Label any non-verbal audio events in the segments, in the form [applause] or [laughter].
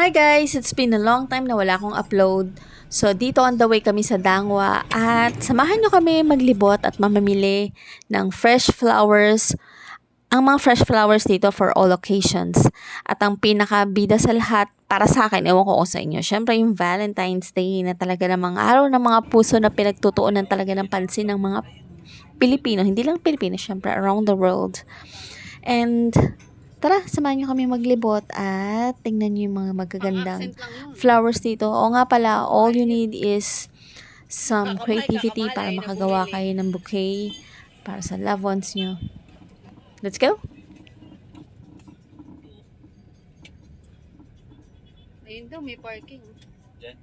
Hi guys! It's been a long time na wala akong upload. So, dito on the way kami sa Dangwa at samahan nyo kami maglibot at mamamili ng fresh flowers. Ang mga fresh flowers dito for all occasions. At ang pinakabida sa lahat, para sa akin, ewan ko sa inyo, syempre yung Valentine's Day na talaga namang araw ng mga puso na pinagtutuunan talaga ng pansin ng mga Pilipino. Hindi lang Pilipino, syempre around the world. And tara, samahan nyo kami maglibot at tingnan nyo yung mga magagandang flowers dito. O nga pala, all you need is some creativity para makagawa kayo ng bouquet para sa loved ones nyo. Let's go! Ayun daw, may parking. Diyan?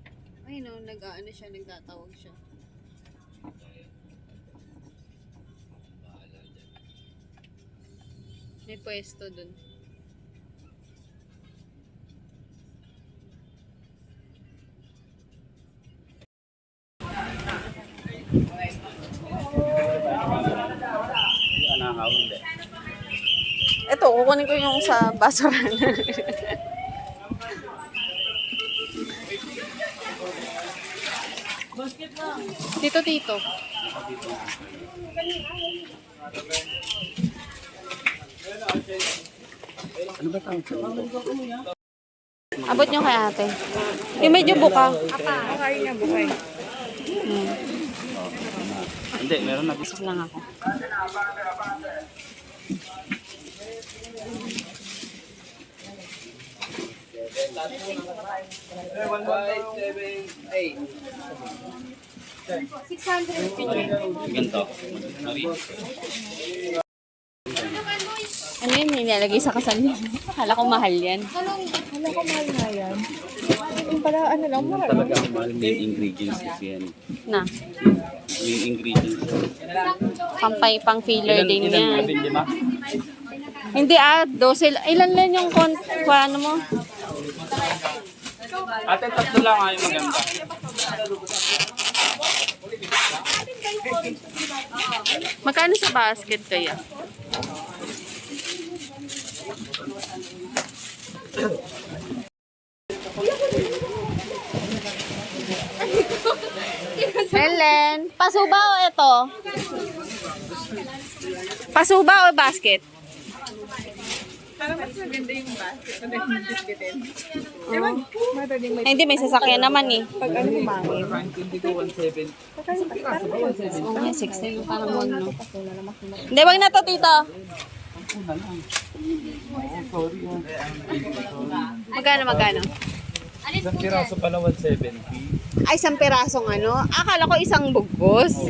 Ayun no, nag-ano siya, nagtatawag siya. May pwesto dun. Ito, kukunin ko yung sa basuran. [laughs] Tito, tito. Ano ba tawag sa Abot nyo kay ate. Yung medyo buka. Hindi, meron na. Pasok lang ako. Ganito. Ano yun, nilalagay sa kasal niya. Akala ko mahal yan. Yung pala, ano lang, Yung talaga ang mahal main ingredients is yan. Na, Main ingredients. pampay, pang filler Ilan, din ilan yan. di ba? Hindi ah, 12. Ilan lang yung kon, kung ano mo? Ate, tatlo lang ay maganda. Magkano sa basket kaya? Helen, pasuba o ito? Pasuba o basket? Eh, hindi, may sasakyan naman eh. Pag ano yung mami? Oo nga, 16. Parang wag no. Hindi, wag na to, tito. Magkano, magkano? Isang piraso pala 170. Ay, isang pirasong ano? Akala ko isang bugbos.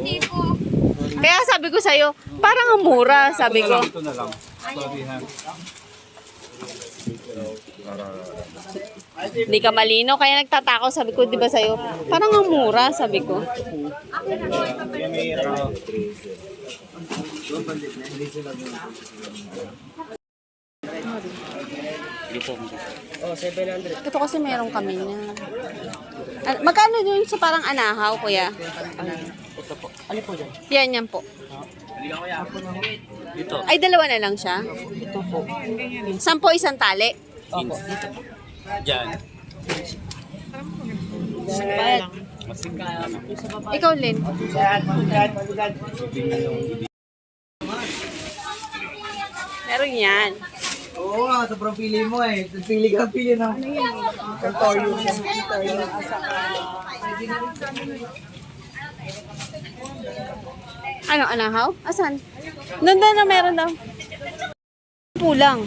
Kaya sabi ko sa'yo, parang ang mura, sabi ko. Ito na lang. Sorry ha. Hindi ka malino, kaya nagtatako, sabi ko, di ba sa'yo, parang ang mura, sabi ko. Dito. Ito kasi meron kami na. Ah, magkano yun sa parang anahaw, kuya? Ano po yan? Yan, yan po. Dito. Ay, dalawa na lang siya? Ito po. Sampo isang tali? Dito po. Diyan. Masika. Ikaw, Lynn. Meron yan. Oo nga, sobrang pili mo eh. Pili ka, pili na. Kantoryo. Ano, anahaw? Asan? Nandun na meron daw. Pulang.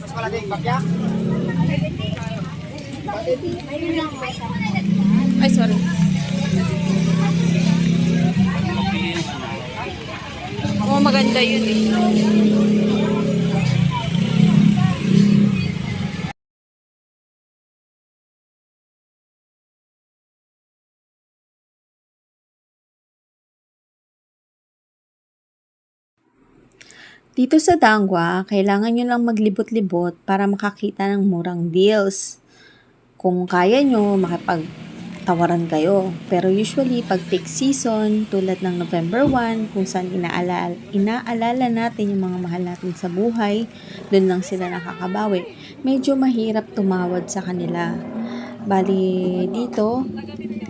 Mas malaki yung papya. Ay, sorry. Maganda yun eh. Dito sa Dangwa, kailangan nyo lang maglibot-libot para makakita ng murang deals. Kung kaya nyo makipag tawaran kayo. Pero usually, pag peak season, tulad ng November 1, kung saan inaalala, inaalala natin yung mga mahal natin sa buhay, doon lang sila nakakabawi. Medyo mahirap tumawad sa kanila. Bali, dito,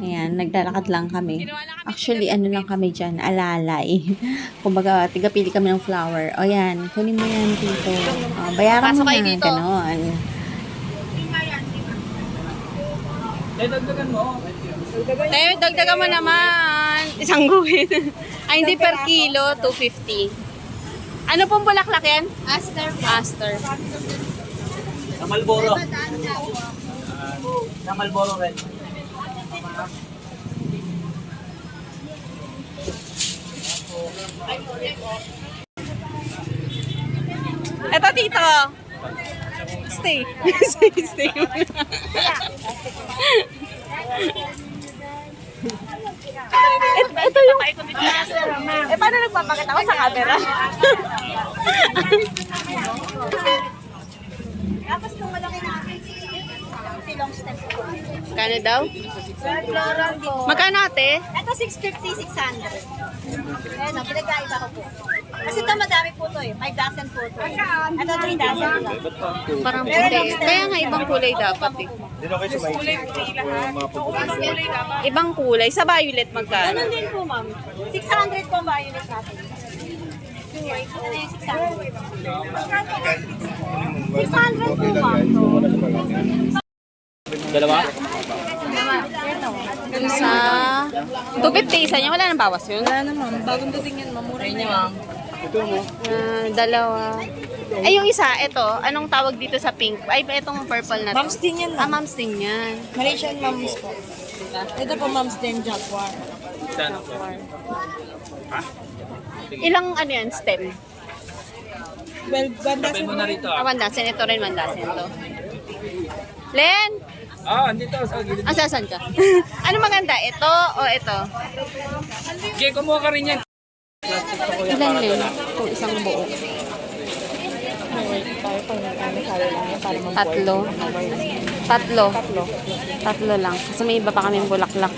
ayan, naglalakad lang kami. Actually, ano lang kami dyan, alalay. [laughs] Kumbaga, tigapili kami ng flower. O yan, kunin mo yan dito. O, bayaran mo Pasok kayo na, dito. ganon. Tayo, dagdagan mo naman. Isang guhit. [laughs] Ay, hindi per kilo, 250. Ano pong bulaklak yan? Aster. Aster. Sa Malboro. Sa Malboro rin. Eto, tito. Stay. stay, stay. Et, ito yung... Eh, paano nagpapakita ko sa camera? Tapos kung malaki na long step po. Kano daw? Magkano ate? Ito 650, 600. Ayan o, pinagkaiba ko po. Kasi ito madami po to eh. 5 dozen po to. Ito 3 dozen lang. Parang puti. Kaya nga ibang kulay dapat eh. Ibang kulay. Sa violet magkano? Ganun din po ma'am. 600 po ang violet natin. Ito na yung 600. 600 po ma'am. Dalawa? Sa 250 isa niya. Wala nang bawas yun? Wala naman. Bagong dating yan, mamura niya ma'am. Ah, dalawa. Ay, yung isa, ito. Anong tawag dito sa pink? Ay, itong purple na to. Mom's din yan Ah, mom's din yan. Malaysian moms po. Ito po mom's din, Jaguar. Saan? Ilang ano yan, stem? Well, Tapin mo na rito Ah, ah. mandasin. Ito rin mandasin to. Len! Ah, andito sa gilid. Ah, sasan ka? [laughs] ano maganda? Ito o ito? Jay, kumuha ka rin yan. Ilan dala. Kung isang buo. Tatlo. Tatlo. Tatlo lang. Kasi may iba pa kaming bulaklak.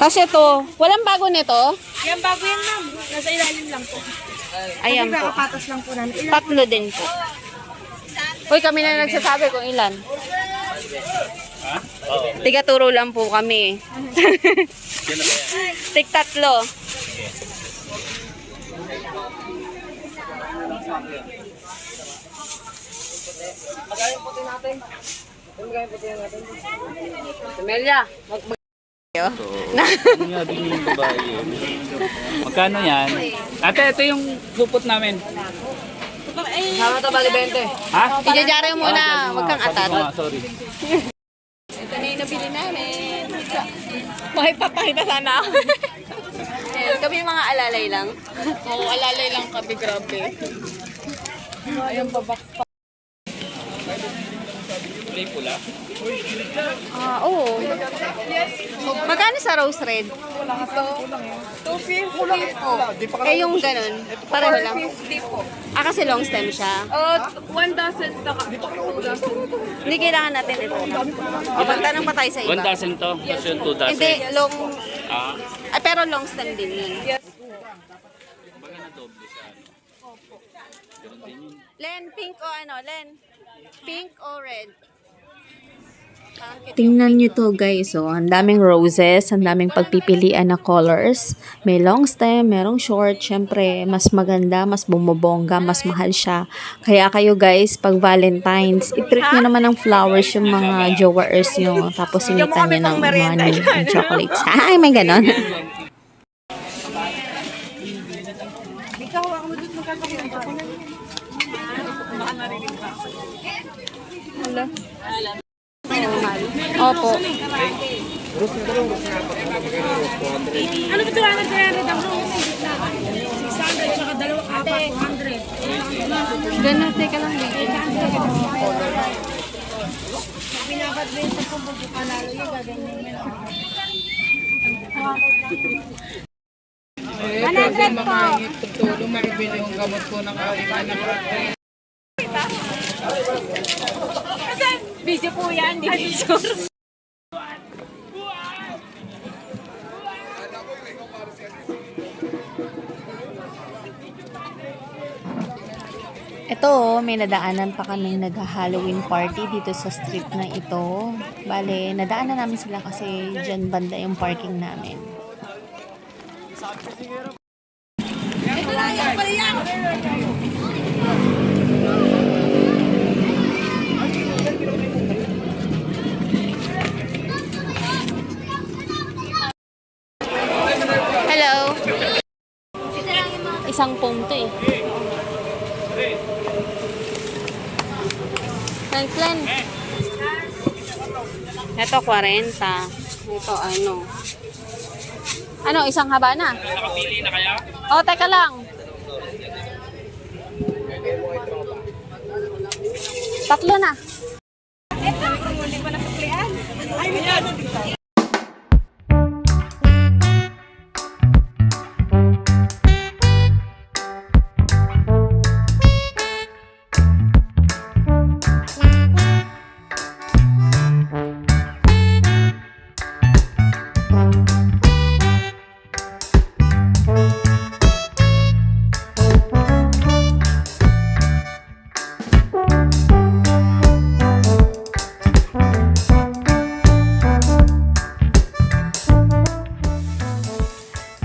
Tapos ito, walang bago nito? Yan bago yan ma'am. Nasa ilalim lang po. Ayan po. Patas lang po namin. Tatlo din po. Uy, kami na nagsasabi kung ilan. Ha? Oo. Tiga turo lang po kami. [laughs] Tig tatlo. Amelia, mag mag Ano nga din yung babae yun? Magkano yan? Ate, ito yung supot namin. Sama to bali 20. Ha? Ijajara Ah, muna, dyan wag kang atat. Sorry. Ito nabili namin. Makipapakita sana ako. Ayan, kami yung mga alalay lang. Oo, alalay lang kami, grabe. Kulay pula. Ah, oo. Magkano sa rose red? Eh, yung ganun. Pareho lang. Ah, kasi long stem siya. Uh, one dozen saka two dozen. Hindi kailangan natin ito. O, magtanong pa tayo sa iba. 1 to, tapos yung 2 dozen. Hindi, long... Ah, Ah, pero long stem din yun. baga na doble siya. ano. Ganun din yun. Len, pink o ano? Len, pink o red? Tingnan nyo to guys, oh. Ang daming roses, ang daming pagpipilian na colors. May long stem, merong short. Syempre, mas maganda, mas bumubongga, mas mahal siya. Kaya kayo guys, pag Valentine's, i-treat nyo naman ng flowers yung mga jowers nyo. Tapos sinitan nyo ng money and chocolates. [laughs] Ay, may ganon. Opo. Ano ba ito lang nagkaya ng rose? 600 saka dalawang apat, 200. Ganun, teka lang. Tulong makibili yung gamot ko ng aking anak. Video po yan, di picture. Ito, may nadaanan pa kaming nag-Halloween party dito sa street na ito. Bale, nadaanan namin sila kasi dyan banda yung parking namin. Hello. Isang to eh. Len. Ito, 40. Ito, ano. Ano, isang haba na? Nakapili na kaya? Oh, teka lang. Tatlo na.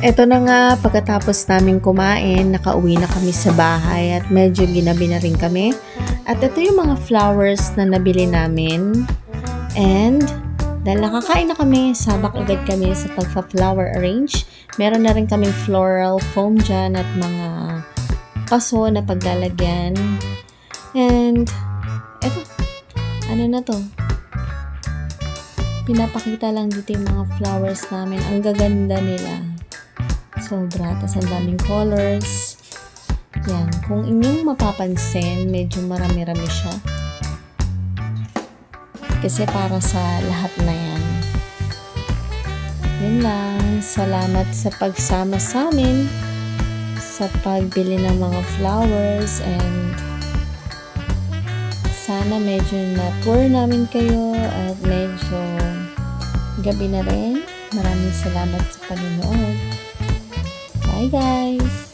Ito na nga, pagkatapos namin kumain, nakauwi na kami sa bahay at medyo ginabi na rin kami. At ito yung mga flowers na nabili namin. And, dahil nakakain na kami, sabak agad kami sa pagpa-flower arrange. Meron na rin kaming floral foam dyan at mga paso na paglalagyan. And, eto, ano na to? Pinapakita lang dito yung mga flowers namin. Ang gaganda nila. Sobra. Tapos ang daming colors. Yan. Kung inyong mapapansin, medyo marami-rami siya. Kasi para sa lahat na yan. Yun lang. Salamat sa pagsama sa amin. Sa pagbili ng mga flowers and sana medyo na-tour namin kayo at medyo gabi na rin. Maraming salamat sa panonood. Bye guys!